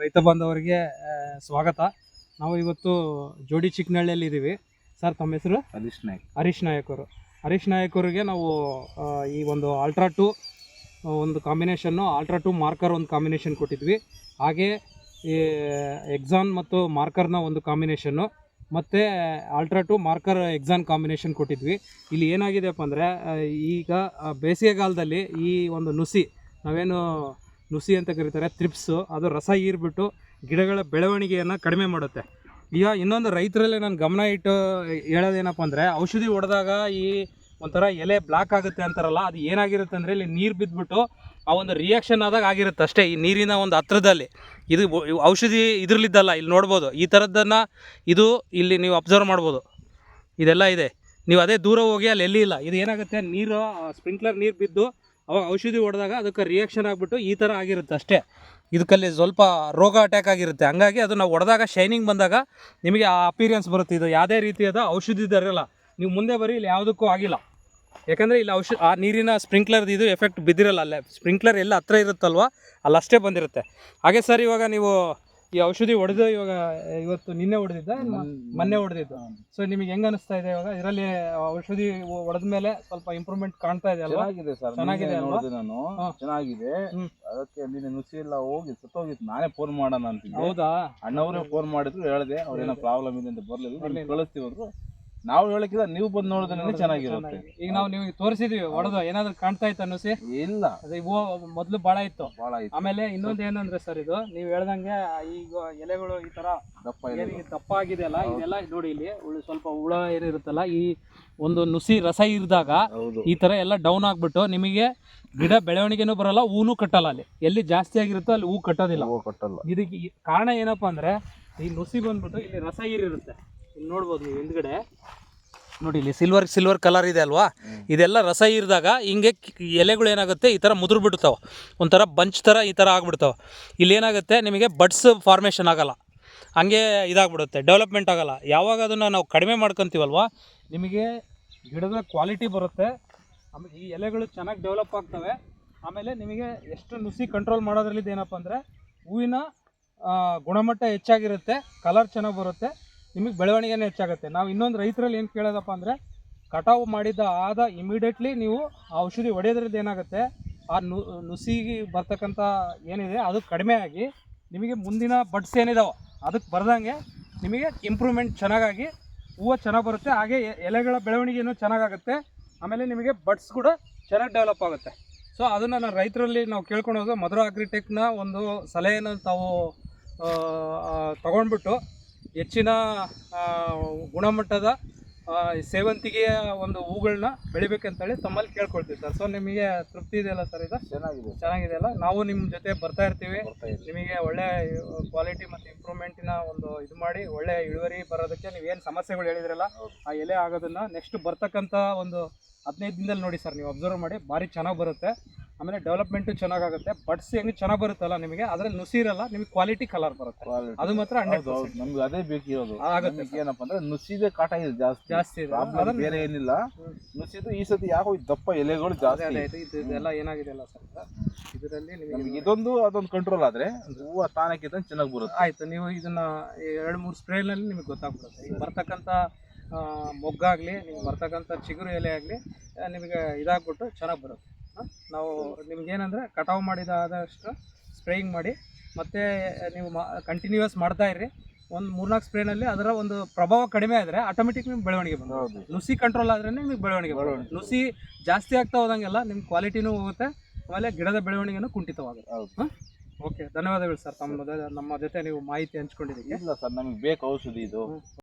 ರೈತ ಬಾಂಧವರಿಗೆ ಸ್ವಾಗತ. ನಾವು ಇವತ್ತು ಜೋಡಿ ಚಿಕ್ಕನಹಳ್ಳಿಯಲ್ಲಿ ಇದ್ದೀವಿ ಸರ್ ತಮ್ಮ ಹೆಸರು? ಹರೀಶ್ ನಾಯಕ್. ಹರೀಶ್ ನಾಯಕ್ ಅವರು ಹರೀಶ್ ನಾಯಕ್ ಅವರಿಗೆ ನಾವು ಆ, ಈ ಒಂದು ಆಲ್ಟ್ರಾ ಟು ಒಂದು ಕಾಂಬಿನೇಷನ್ನು ಆಲ್ಟ್ರಾ ಟು ಮಾರ್ಕರ್ ಒಂದು ಕಾಂಬಿನೇಷನ್ ಕೊಟ್ಟಿದ್ವಿ. ಹಾಗೆ ಈ ಎಕ್ಸಾನ್ ಮತ್ತು ಮಾರ್ಕರ್ನ ಒಂದು ಕಾಂಬಿನೇಷನ್ನು ಮತ್ತು ultra two marker exon combination ಕೊಟ್ಟಿದ್ವಿ. ಇಲ್ಲಿ ಏನಾಗಿದೆಪ್ಪ ಅಂದರೆ ಈಗ ಆ, ಬೇಸಿಗೆಗಾಲದಲ್ಲಿ ಈ ಒಂದು ನುಸಿ ನಾವೇನು ನುಸಿ ಅಂತ ಕರೀತಾರೆ ತ್ರಿಪ್ಸು ಅದು ರಸ ಹೀರ್ಬಿಟ್ಟು ಗಿಡಗಳ ಬೆಳವಣಿಗೆಯನ್ನು ಕಡಿಮೆ ಮಾಡುತ್ತೆ. ಈಗ ಇನ್ನೊಂದು ರೈತರಲ್ಲಿ ನಾನು ಗಮನ ಇಟ್ಟು ಹೇಳೋದೇನಪ್ಪ ಅಂದರೆ, ಔಷಧಿ ಹೊಡೆದಾಗ ಈ ಒಂಥರ ಎಲೆ ಬ್ಲಾಕ್ ಆಗುತ್ತೆ ಅಂತಾರಲ್ಲ, ಅದು ಏನಾಗಿರುತ್ತೆ ಅಂದರೆ ಇಲ್ಲಿ ನೀರು ಬಿದ್ದುಬಿಟ್ಟು ಆ ಒಂದು ರಿಯಾಕ್ಷನ್ ಆದಾಗ ಆಗಿರುತ್ತೆ ಅಷ್ಟೇ, ಈ ನೀರಿನ ಒಂದು ಹತ್ರದಲ್ಲಿ. ಇದು ಔಷಧಿ ಇದರಲ್ಲಿದ್ದಲ್ಲ, ಇಲ್ಲಿ ನೋಡ್ಬೋದು. ಈ ಥರದ್ದನ್ನು ಇದು ಇಲ್ಲಿ ನೀವು ಅಬ್ಸರ್ವ್ ಮಾಡ್ಬೋದು. ಇದೆಲ್ಲ ಇದೆ. ನೀವು ಅದೇ ದೂರ ಹೋಗಿ ಅಲ್ಲಿ ಎಲ್ಲಿ ಇಲ್ಲ. ಇದು ಏನಾಗುತ್ತೆ, ನೀರು ಸ್ಪ್ರಿಂಕ್ಲರ್ ನೀರು ಬಿದ್ದು ಅವಾಗ ಔಷಧಿ ಹೊಡೆದಾಗ ಅದಕ್ಕೆ ರಿಯಾಕ್ಷನ್ ಆಗಿಬಿಟ್ಟು ಈ ಥರ ಆಗಿರುತ್ತೆ ಅಷ್ಟೇ. ಇದಕ್ಕಲ್ಲಿ ಸ್ವಲ್ಪ ರೋಗ ಅಟ್ಯಾಕ್ ಆಗಿರುತ್ತೆ. ಹಂಗಾಗಿ ಅದು ನಾವು ಹೊಡೆದಾಗ ಶೈನಿಂಗ್ ಬಂದಾಗ ನಿಮಗೆ ಆ ಅಪೀರಿಯನ್ಸ್ ಬರುತ್ತೆ. ಇದು ಯಾವುದೇ ರೀತಿಯಾದ ಔಷಧಿ ಇರಲ್ಲ ನೀವು ಮುಂದೆ ಬರೀ ಇಲ್ಲಿ ಯಾವುದಕ್ಕೂ ಆಗಿಲ್ಲ. ಯಾಕಂದರೆ ಇಲ್ಲಿ ಔಷಧ ಆ ನೀರಿನ ಸ್ಪ್ರಿಂಕ್ಲರ್ದು ಇದು ಎಫೆಕ್ಟ್ ಬಿದ್ದಿರಲ್ಲ ಅಲ್ಲೇ. ಸ್ಪ್ರಿಂಕ್ಲರ್ ಎಲ್ಲ ಹತ್ರ ಇರುತ್ತಲ್ವ? ಅಲ್ಲಷ್ಟೇ ಬಂದಿರುತ್ತೆ. ಹಾಗೆ ಸರ್, ಇವಾಗ ನೀವು ಈ ಔಷಧಿ ಹೊಡೆದು ಇವಾಗ ಇವತ್ತು ನಿನ್ನೆ ಹೊಡೆದಿದ್ದ ಮೊನ್ನೆ ಹೊಡೆದಿದ್ದು. ಸೊ ನಿಮಗೆ ಹೆಂಗ್ ಅನಿಸ್ತಾ ಇದೆ ಇವಾಗ? ಇದರಲ್ಲಿ ಔಷಧಿ ಹೊಡೆದ ಮೇಲೆ ಸ್ವಲ್ಪ ಇಂಪ್ರೂವ್ಮೆಂಟ್ ಕಾಣ್ತಾ ಇದೆ ಅಲ್ವಾ? ಚೆನ್ನಾಗಿದೆ ಸರ್. ಚೆನ್ನಾಗಿದೆ ನೋಡಿದೆ ನಾನು. ಚೆನ್ನಾಗಿದೆ. ಅದಕ್ಕೆ ನಿನ್ನೆ ನುಸಿ ಎಲ್ಲ ಹೋಗಿ ಸತ್ತೋಗಿತ್ತು. ನಾನೇ ಫೋನ್ ಮಾಡೋಣ ಅಂತ ಹೌದಾ? ಅಣ್ಣವರೇ ಫೋನ್ ಮಾಡಿದ್ರು ಹೇಳಿದೆ ಅವ್ರೇನೋ ಪ್ರಾಬ್ಲಮ್ ಇದೆ ಅಂತ ಬರ್ಲಿಲ್ಲ. ಕಳಿಸ್ತೀವಿ ಅಂದ್ರು. ನಾವು ಹೇಳಕ್ಕಿಲ್ಲ ನೀವು ಬಂದು ನೋಡಿದ್ರೆ ಚೆನ್ನಾಗಿರುತ್ತೆ. ಈಗ ನಾವು ನೀವು ತೋರಿಸಿದ್ವಿ ಹೊಡೆದು ಏನಾದ್ರು ಕಾಣ್ತಾ ಇತ್ತು ಅನ್ನಿಸಿ? ಇಲ್ಲ. ಅದು ಇವು ಮೊದಲು ಭಾಳ ಇತ್ತು. ಭಾಳ ಆಮೇಲೆ ಇನ್ನೊಂದು ಏನಂದ್ರೆ ಸರ್ ಇದು ನೀವು ಹೇಳ್ದಂಗೆ ಈಗ ಎಲೆಗಳು ಈ ತರ ದಪ್ಪ ಏನಿಗೆ ದಪ್ಪ ಆಗಿದೆಯಲ್ಲ ಇದೆಲ್ಲ ನೋಡಿ ಇಲ್ಲಿ ಉಳಿ ಸ್ವಲ್ಪ ಹುಳ ಏನಿರುತ್ತಲ್ಲ ಈ ಒಂದು ನುಸಿ ರಸ ಇರಿದಾಗ ಈ ತರ ಎಲ್ಲ ಡೌನ್ ಆಗ್ಬಿಟ್ಟು ನಿಮಗೆ ಗಿಡ ಬೆಳವಣಿಗೆನೂ ಬರಲ್ಲ ಹೂನು ಕಟ್ಟಲ್ಲ ಅಲ್ಲಿ. ಎಲ್ಲಿ ಜಾಸ್ತಿ ಆಗಿರುತ್ತೋ ಅಲ್ಲಿ ಹೂ ಕಟ್ಟೋದಿಲ್ಲ. ಹೂವು ಕಟ್ಟಲ್ಲ. ಇದಕ್ಕೆ ಕಾರಣ ಏನಪ್ಪಾ ಅಂದ್ರೆ ಈ ನುಸಿ ಬಂದ್ಬಿಟ್ಟು ಇಲ್ಲಿ ರಸ ಹೀರಿರುತ್ತೆ ನೋಡ್ಬೋದು ನೀವು ಹಿಂದ್ಗಡೆ. ನೋಡಿ ಇಲ್ಲಿ ಸಿಲ್ವರ್ ಸಿಲ್ವರ್ ಕಲರ್ ಇದೆ ಅಲ್ವಾ? ಇದೆಲ್ಲ ರಸ ಇರಿದಾಗ ಹಿಂಗೆ ಎಲೆಗಳು ಏನಾಗುತ್ತೆ? ಈ ಥರ ಮುದುರು ಬಿಡ್ತಾವೆ. ಒಂಥರ ಬಂಚ್ ಥರ ಈ ಥರ ಆಗ್ಬಿಡ್ತಾವೆ. ಇಲ್ಲಿ ಏನಾಗುತ್ತೆ? ನಿಮಗೆ ಬಡ್ಸ್ ಫಾರ್ಮೇಷನ್ ಆಗೋಲ್ಲ. ಹಂಗೆ ಇದಾಗ್ಬಿಡುತ್ತೆ. ಡೆವಲಪ್ಮೆಂಟ್ ಆಗೋಲ್ಲ. ಯಾವಾಗ ಅದನ್ನು ನಾವು ಕಡಿಮೆ ಮಾಡ್ಕೊತೀವಲ್ವಾ? ನಿಮಗೆ ಗಿಡದ ಕ್ವಾಲಿಟಿ ಬರುತ್ತೆ. ಆಮೇಲೆ ಈ ಎಲೆಗಳು ಚೆನ್ನಾಗಿ ಡೆವಲಪ್ ಆಗ್ತವೆ. ಆಮೇಲೆ ನಿಮಗೆ ಎಷ್ಟು ನುಸಿ ಕಂಟ್ರೋಲ್ ಮಾಡೋದ್ರಲ್ಲಿ ಏನಪ್ಪ ಅಂದರೆ, ಹೂವಿನ ಗುಣಮಟ್ಟ ಹೆಚ್ಚಾಗಿರುತ್ತೆ. ಕಲರ್ ಚೆನ್ನಾಗಿ ಬರುತ್ತೆ. ನಿಮಗೆ ಬೆಳವಣಿಗೆನೇ ಹೆಚ್ಚಾಗುತ್ತೆ. ನಾವು ಇನ್ನೊಂದು ರೈತರಲ್ಲಿ ಏನು ಕೇಳೋದಪ್ಪ ಅಂದರೆ, ಕಟಾವು ಮಾಡಿದ ಆದ ಇಮಿಡಿಯೇಟ್ಲಿ ನೀವು ಆ ಔಷಧಿ ಹೊಡೆಯೋದ್ರಿಂದ ಏನಾಗುತ್ತೆ, ಆ ನು, ನುಸಿಗೆ ಬರ್ತಕ್ಕಂಥ ಏನಿದೆ, ಅದು ಕಡಿಮೆ ಆಗಿ ನಿಮಗೆ ಮುಂದಿನ ಬಡ್ಸ್ ಏನಿದಾವೆ ಅದಕ್ಕೆ ಬರ್ದಂಗೆ ನಿಮಗೆ ಇಂಪ್ರೂವ್ಮೆಂಟ್ ಚೆನ್ನಾಗಾಗಿ ಹೂವು ಚೆನ್ನಾಗಿ ಬರುತ್ತೆ. ಹಾಗೆ ಎಲೆಗಳ ಬೆಳವಣಿಗೆನೂ ಚೆನ್ನಾಗಾಗುತ್ತೆ. ಆಮೇಲೆ ನಿಮಗೆ ಬಡ್ಸ್ ಕೂಡ ಚೆನ್ನಾಗಿ ಡೆವಲಪ್ ಆಗುತ್ತೆ. ಸೊ ಅದನ್ನು ನಾನು ರೈತರಲ್ಲಿ ನಾವು ಕೇಳ್ಕೊಳೋದು ಮಧುರ ಅಗ್ರಿಟೆಕ್ನ ಒಂದು ಸಲಹೆಯನ್ನು ತಾವು ತಗೊಂಡ್ಬಿಟ್ಟು ಹೆಚ್ಚಿನ ಗುಣಮಟ್ಟದ ಸೇವಂತಿಗೆಯ ಒಂದು ಹೂಗಳನ್ನ ಬೆಳಿಬೇಕಂತೇಳಿ ತಮ್ಮಲ್ಲಿ ಕೇಳ್ಕೊಳ್ತೀವಿ ಸರ್. ಸೊ ನಿಮಗೆ ತೃಪ್ತಿ ಇದೆಯಲ್ಲ ಸರ್ ಇದು? ಚೆನ್ನಾಗಿದೆ. ಚೆನ್ನಾಗಿದೆಯಲ್ಲ ನಾವು ನಿಮ್ಮ ಜೊತೆ ಬರ್ತಾ ಇರ್ತೀವಿ. ನಿಮಗೆ ಒಳ್ಳೆ ಕ್ವಾಲಿಟಿ ಮತ್ತು ಇಂಪ್ರೂವ್ಮೆಂಟಿನ ಒಂದು ಇದು ಮಾಡಿ ಒಳ್ಳೆ ಇಳುವರಿ ಬರೋದಕ್ಕೆ ನೀವೇನು ಸಮಸ್ಯೆಗಳು ಹೇಳಿದ್ರಲ್ಲ ಆ ಎಲೆ ಆಗೋದನ್ನು ನೆಕ್ಸ್ಟ್ ಬರ್ತಕ್ಕಂಥ ಒಂದು ಹದಿನೈದು ದಿನದಲ್ಲಿ ನೋಡಿ ಸರ್ ನೀವು ಅಬ್ಸರ್ವ್ ಮಾಡಿ. ಭಾರಿ ಚೆನ್ನಾಗಿ ಬರುತ್ತೆ. ಆಮೇಲೆ ಡೆವಲಪ್ಮೆಂಟು ಚೆನ್ನಾಗಾಗುತ್ತೆ. ಬಟ್ಸ್ ಹೆಂಗೆ ಚೆನ್ನಾಗಿ ಬರುತ್ತಲ್ಲ ನಿಮಗೆ? ಅದ್ರಲ್ಲಿ ನುಸಿ ಇರಲ್ಲ ನಿಮಗೆ ಕ್ವಾಲಿಟಿ ಕಲರ್ ಬರುತ್ತೆ. ಅದು ಮಾತ್ರ ಹಂಡ್ರೆಡ್ ನಮ್ಗೆ ಅದೇ ಬೇಕಿರೋದು. ಆಗುತ್ತೆ ಏನಪ್ಪ ಅಂದ್ರೆ ನುಸಿದೆ ಕಾಟ ಇದೆ ಜಾಸ್ತಿ. ಜಾಸ್ತಿ ಇದೆ. ಬೇರೆ ಏನಿಲ್ಲ. ನುಸಿದು ಈ ಸತಿ ಯಾಕೋ ಈ ದಪ್ಪ ಎಲೆಗಳು ಜಾಸ್ತಿ. ಇದೆಲ್ಲ ಏನಾಗಿದೆ ಅಲ್ಲ ಸರ್? ಇದರಲ್ಲಿ ನಿಮಗೆ ಇದೊಂದು ಅದೊಂದು ಕಂಟ್ರೋಲ್ ಆದ್ರೆ ಹೂವು ತಾನಕ್ಕೆ ಚೆನ್ನಾಗಿ ಬರುತ್ತೆ. ಆಯ್ತು ನೀವು ಇದನ್ನ ಎರಡು ಮೂರು ಸ್ಪ್ರೇನಲ್ಲಿ ನಿಮಗೆ ಗೊತ್ತಾಗ್ಬಿಡುತ್ತೆ. ಈಗ ಬರ್ತಕ್ಕಂಥ ಮೊಗ್ಗಾಗಲಿ ನಿಮ್ಗೆ ಬರ್ತಕ್ಕಂಥ ಚಿಗುರು ಎಲೆ ಆಗಲಿ ನಿಮಗೆ ಇದಾಗ್ಬಿಟ್ಟು ಚೆನ್ನಾಗಿ ಬರುತ್ತೆ? ನಾವು ನಿಮ್ಗೇನಂದರೆ ಕಟಾವು ಮಾಡಿದ ಆದಷ್ಟು ಸ್ಪ್ರೇಯಿಂಗ್ ಮಾಡಿ ಮತ್ತು ನೀವು ಕಂಟಿನ್ಯೂಯಸ್ ಮಾಡ್ತಾ ಇರ್ರಿ. ಒಂದು ಮೂರ್ನಾಲ್ಕು ಸ್ಪ್ರೇನಲ್ಲಿ ಅದರ ಒಂದು ಪ್ರಭಾವ ಕಡಿಮೆ ಆದರೆ ಆಟೋಮೆಟಿಕ್ ನಿಮ್ಗೆ ಬೆಳವಣಿಗೆ ಬಂದು ಹೌದು. ನುಸಿ ಕಂಟ್ರೋಲ್ ಆದ್ರೆ ನಿಮಗೆ ಬೆಳವಣಿಗೆ ಬರೋದು ನುಸಿ ಜಾಸ್ತಿ ಆಗ್ತಾ ಹೋದಂಗೆಲ್ಲ ನಿಮ್ಮ ಕ್ವಾಲಿಟಿನೂ ಹೋಗುತ್ತೆ ಆಮೇಲೆ ಗಿಡದ ಬೆಳವಣಿಗೆನೂ ಕುಂಠಿತವಾಗುತ್ತೆ. ಓಕೆ ಧನ್ಯವಾದಗಳು ಸರ್. ತಮ್ಮ ನಮ್ಮ ಜೊತೆ ನೀವು ಮಾಹಿತಿ ಹಂಚ್ಕೊಂಡಿದ್ದೀವಿ ಇಲ್ಲ ಸರ್ ನಮಗೆ ಬೇಕು ಔಷಧಿ ಇದು.